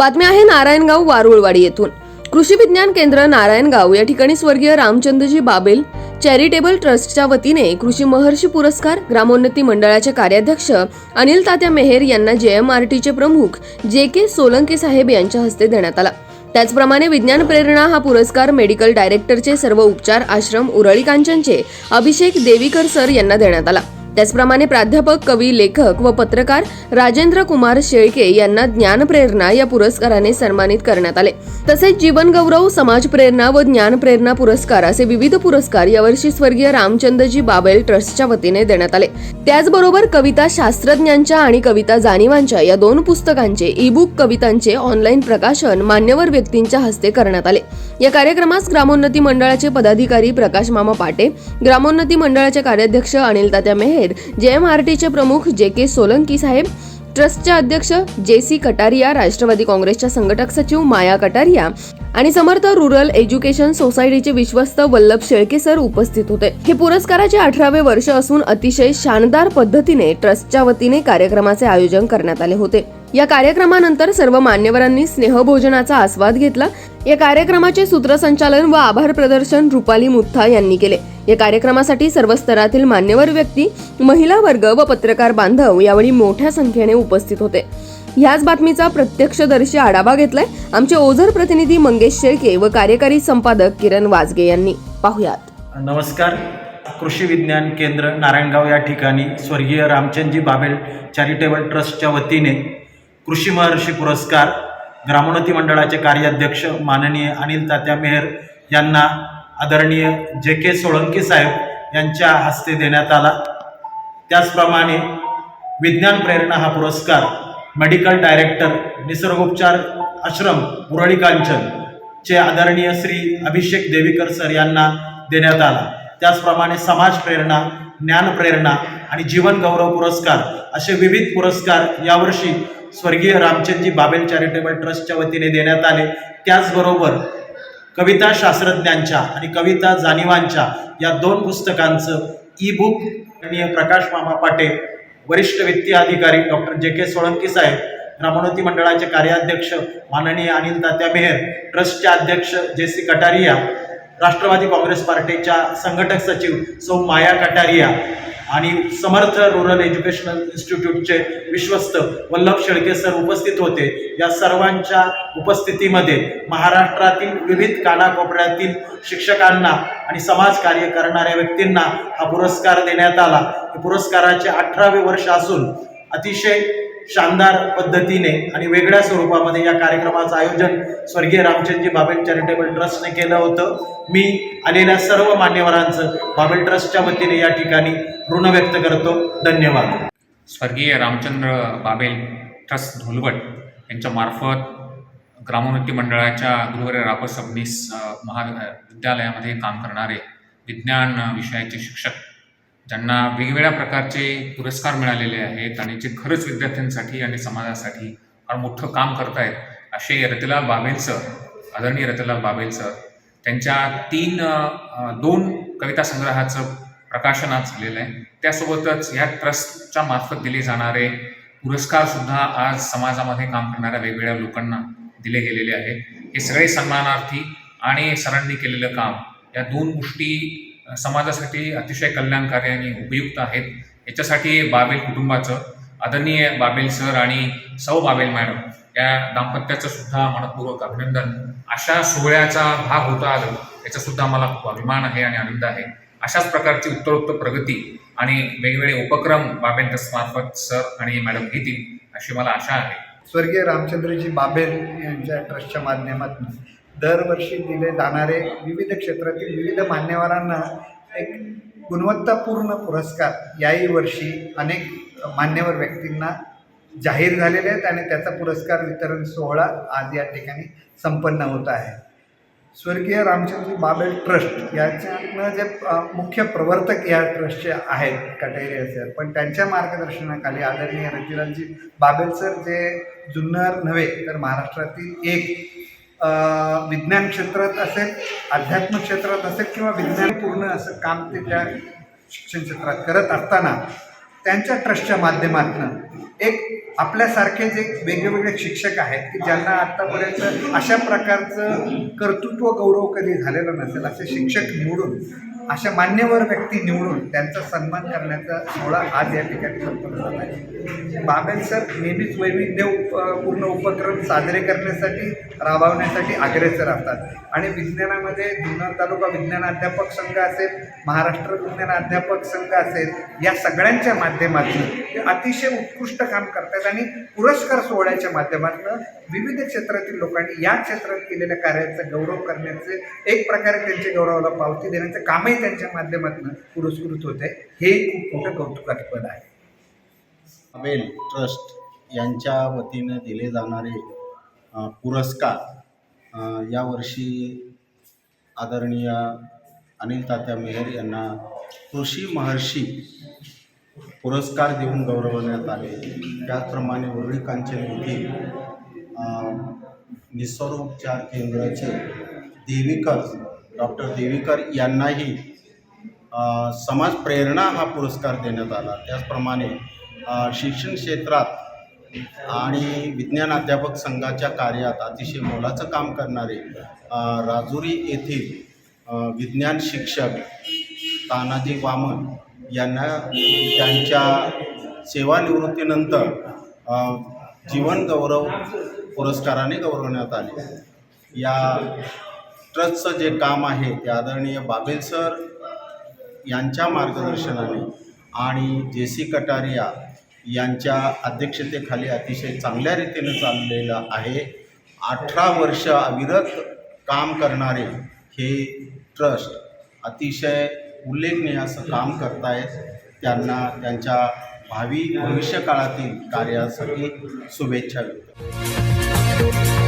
बातमी आहे नारायणगाव वारुळवाडी येथून. कृषी विज्ञान केंद्र नारायणगाव या ठिकाणी स्वर्गीय रामचंद्रजी बाबेल चॅरिटेबल ट्रस्टच्या वतीने कृषी महर्षी पुरस्कार ग्रामोन्नती मंडळाचे कार्याध्यक्ष अनिल तात्या मेहेर यांना जेएमआरटीचे प्रमुख जे के सोलंके साहेब यांच्या हस्ते देण्यात आला. त्याचप्रमाणे विज्ञान प्रेरणा हा पुरस्कार मेडिकल डायरेक्टरचे सर्व उपचार आश्रम उरळी कांचनचे अभिषेक देवीकर सर यांना देण्यात आला. त्याचप्रमाणे प्राध्यापक कवी लेखक व पत्रकार राजेंद्र कुमार शेळके यांना ज्ञानप्रेरणा या पुरस्काराने सन्मानित करण्यात आले. तसेच जीवनगौरव समाज प्रेरणा व ज्ञान प्रेरणा पुरस्कार असे विविध पुरस्कार यावर्षी स्वर्गीय रामचंद्रजी बाबेल ट्रस्टच्या वतीने देण्यात आले. त्याचबरोबर कविता शास्त्रज्ञांच्या आणि कविता जाणीवांच्या या दोन पुस्तकांचे ई बुक कवितांचे ऑनलाईन प्रकाशन मान्यवर व्यक्तींच्या हस्ते करण्यात आले. या कार्यक्रमास ग्रामोन्नती मंडळाचे पदाधिकारी प्रकाश मामा पाटे ग्रामोन्नती मंडळाचे कार्याध्यक्ष अनिल तात्या मेहेर जेएमआरटीचे प्रमुख जे के सोलंकी साहेब ट्रस्टचे अध्यक्ष जे सी कटारिया राष्ट्रवादी काँग्रेसच्या संघटक सचिव माया कटारिया आणि समर्थ रुरल एज्युकेशन सोसायटीचे विश्वस्त वल्लभ शेळके सर उपस्थित होते. हे पुरस्काराचे अठरावे वर्ष असून अतिशय शानदार पद्धतीने ट्रस्टच्या वतीने कार्यक्रमाचे आयोजन करण्यात आले होते. या कार्यक्रमानंतर सर्व मान्यवरांनी स्नेहभोजनाचा आस्वाद घेतला. या कार्यक्रमाचे सूत्रसंचालन व आभार प्रदर्शन रुपाली मुथा यांनी केले. या कार्यक्रमासाठी सर्व स्तरातील मान्यवर व्यक्ती महिला वर्ग व पत्रकार बांधव यावेळी मोठ्या संख्येने उपस्थित होते. ह्याच बातमीचा प्रत्यक्षदर्शी आढावा घेतलाय. आमचे ओझर प्रतिनिधी मंगेश शेळके व कार्यकारी संपादक किरण वाजगे यांनी. पाहुयात. नमस्कार. कृषी विज्ञान केंद्र नारायणगाव या ठिकाणी स्वर्गीय रामचंदजी बाबेल चॅरिटेबल ट्रस्टच्या वतीने कृषी महर्षी पुरस्कार ग्रामोन्नती मंडळाचे कार्याध्यक्ष माननीय अनिल तात्या मेहर यांना आदरणीय जे के सोळंकी साहेब यांच्या हस्ते देण्यात आला. त्याचप्रमाणे विज्ञान प्रेरणा हा पुरस्कार मेडिकल डायरेक्टर निसर्गोपचार आश्रम मुरळी कांचन चे आदरणीय श्री अभिषेक देवीकर सर यांना देण्यात आला. त्याचप्रमाणे समाज प्रेरणा ज्ञान प्रेरणा आणि जीवन गौरव पुरस्कार असे विविध पुरस्कार यावर्षी स्वर्गीय रामचंदजी बाबेल चॅरिटेबल ट्रस्टच्या वतीने देण्यात आले. त्याचबरोबर कविता शास्त्रज्ञांच्या आणि कविता जाणीवांच्या या दोन पुस्तकांचं ई बुक आणि प्रकाश मामा पाटे वरिष्ठ वित्तीय अधिकारी डॉक्टर जे के सोळंकी साहेब ग्रामोन्नती मंडळाचे कार्याध्यक्ष माननीय अनिल तात्या मेहर ट्रस्टचे अध्यक्ष जे सी कटारिया राष्ट्रवादी काँग्रेस पार्टीच्या संघटक सचिव सौ माया कटारिया आणि समर्थ रुरल एज्युकेशनल इन्स्टिट्यूटचे विश्वस्त वल्लभ शेळके सर उपस्थित होते. या सर्वांच्या उपस्थितीमध्ये महाराष्ट्रातील विविध कानाकोपऱ्यातील शिक्षकांना आणि समाजकार्य करणाऱ्या व्यक्तींना हा पुरस्कार देण्यात आला. हे पुरस्काराचे अठरावे वर्ष असून अतिशय शानदार पद्धतीने आणि वेगळ्या स्वरूपामध्ये या कार्यक्रमाचं आयोजन स्वर्गीय रामचंदजी बाबेल चॅरिटेबल ट्रस्टने केलं होतं. मी आलेल्या सर्व मान्यवरांचं बाबेल ट्रस्टच्या वतीने या ठिकाणी ऋण व्यक्त करतो. धन्यवाद. स्वर्गीय रामचंद्र बाबेल ट्रस्ट धुलवट यांच्या मार्फत ग्रामोन्नती मंडळाच्या गुरुवारी रापत सबनीस महाविद्यालयामध्ये काम करणारे विज्ञान विषयाचे शिक्षक ज्यांना वेगवेगळ्या प्रकारचे पुरस्कार मिळालेले आहेत आणि जे खरंच विद्यार्थ्यांसाठी आणि समाजासाठी फार मोठं काम करतायत असे रतिलाल बाबेल सर आदरणीय रतिलाल बाबेल सर त्यांच्या तीन दोन कविता संग्रहाचं प्रकाशन आज झालेलं आहे. त्यासोबतच या ट्रस्टच्या मार्फत दिले जाणारे पुरस्कारसुद्धा आज समाजामध्ये काम करणाऱ्या वेगवेगळ्या लोकांना दिले गेलेले आहेत. हे सगळे सन्मानार्थी आणि सरांनी केलेलं काम या दोन गोष्टी समाजासाठी अतिशय कल्याणकारी आणि उपयुक्त आहेत. याच्यासाठी बाबेल कुटुंबाचं आदरणीय बाबेल सर आणि सौ बाबेल मॅडम या दाम्पत्याचं सुद्धा मनपूर्वक अभिनंदन. अशा सोहळ्याचा भाग होता आलो याचासुद्धा मला खूप अभिमान आहे आणि आनंद आहे. अशाच प्रकारची उत्तरोत्तर प्रगती आणि वेगवेगळे उपक्रम बाबेल ट्रस्टमार्फत सर आणि मॅडम घेतील अशी मला आशा आहे. स्वर्गीय रामचंद्रजी बाबेल यांच्या ट्रस्टच्या माध्यमातून दरवर्षी दिले जाणारे विविध क्षेत्रातील विविध मान्यवरांना एक गुणवत्तापूर्ण पुरस्कार याही वर्षी अनेक मान्यवर व्यक्तींना जाहीर झालेले आहेत आणि त्याचा पुरस्कार वितरण सोहळा आज या ठिकाणी संपन्न होत आहे. स्वर्गीय रामचंद्र बाबेल ट्रस्ट याच्यातनं जे मुख्य प्रवर्तक या ट्रस्टचे आहेत कटेरे सर पण त्यांच्या मार्गदर्शनाखाली आदरणीय रतिलालजी बाबेल सर जे जुन्नर नव्हे तर महाराष्ट्रातील एक विज्ञान क्षेत्रात असेल अध्यात्म क्षेत्रात असेल किंवा विज्ञानपूर्ण असं काम ते त्या शिक्षण क्षेत्रात करत असताना त्यांच्या ट्रस्टच्या माध्यमातून एक आपल्यासारखे जे वेगवेगळे शिक्षक आहेत की ज्यांना आत्तापर्यंत अशा प्रकारचं कर्तृत्व गौरव कधी झालेलं नसेल असे शिक्षक निवडून अशा मान्यवर व्यक्ती निवडून त्यांचा सन्मान करण्याचा सोहळा आज या ठिकाणी संपन्न झाला आहे. बाबेल सर नेहमीच वैविध्य उप पूर्ण उपक्रम साजरे करण्यासाठी राबवण्यासाठी अग्रेसर असतात. आणि विज्ञानामध्ये जुन्नर तालुका विज्ञान अध्यापक संघ असेल महाराष्ट्र विज्ञान अध्यापक संघ असेल या सगळ्यांच्या माध्यमातून ते अतिशय उत्कृष्ट काम करतात आणि पुरस्कार सोहळ्याच्या माध्यमातून विविध क्षेत्रातील लोकांनी या क्षेत्रात केलेल्या कार्याचा गौरव करण्याचे एक प्रकारे त्यांच्या गौरवाला पावती देण्याचं कामही त्यांच्या माध्यमातून पुरस्कृत होते हे खूप मोठं कौतुकास्पद आहे. अबेल ट्रस्ट यांच्या वतीनं दिले जाणारे पुरस्कार यावर्षी आदरणीय अनिल तात्या मेहर यांना कृषी महर्षी पुरस्कार देऊन गौरवण्यात आले. त्याचप्रमाणे उर्ळी कांचन येथील अ, निसर्गोपचार केंद्राचे देवीकर डॉक्टर देवीकर यांनाही समाज प्रेरणा हा पुरस्कार देण्यात आला. त्याचप्रमाणे शिक्षण क्षेत्रात आणि विज्ञान अध्यापक संघाच्या कार्यात अतिशय मोलाचं काम करणारे राजुरी येथील विज्ञान शिक्षक तानाजी वामन यांना त्यांच्या सेवानिवृत्तीनंतर जीवन गौरव पुरस्काराने गौरवण्यात आले. या ट्रस्टचं जे काम आहे ते आदरणीय बाबेल सर यांच्या मार्गदर्शनाने आणि जे सी कटारिया यांच्या अध्यक्षतेखाली अतिशय चांगल्या रीतीने चाललेलं आहे. अठरा वर्ष अविरत काम करणारे हे ट्रस्ट अतिशय उल्लेखनीय असं काम करतायत. त्यांना त्यांच्या भावी भविष्यकाळातील कार्यासाठी शुभेच्छा देतो.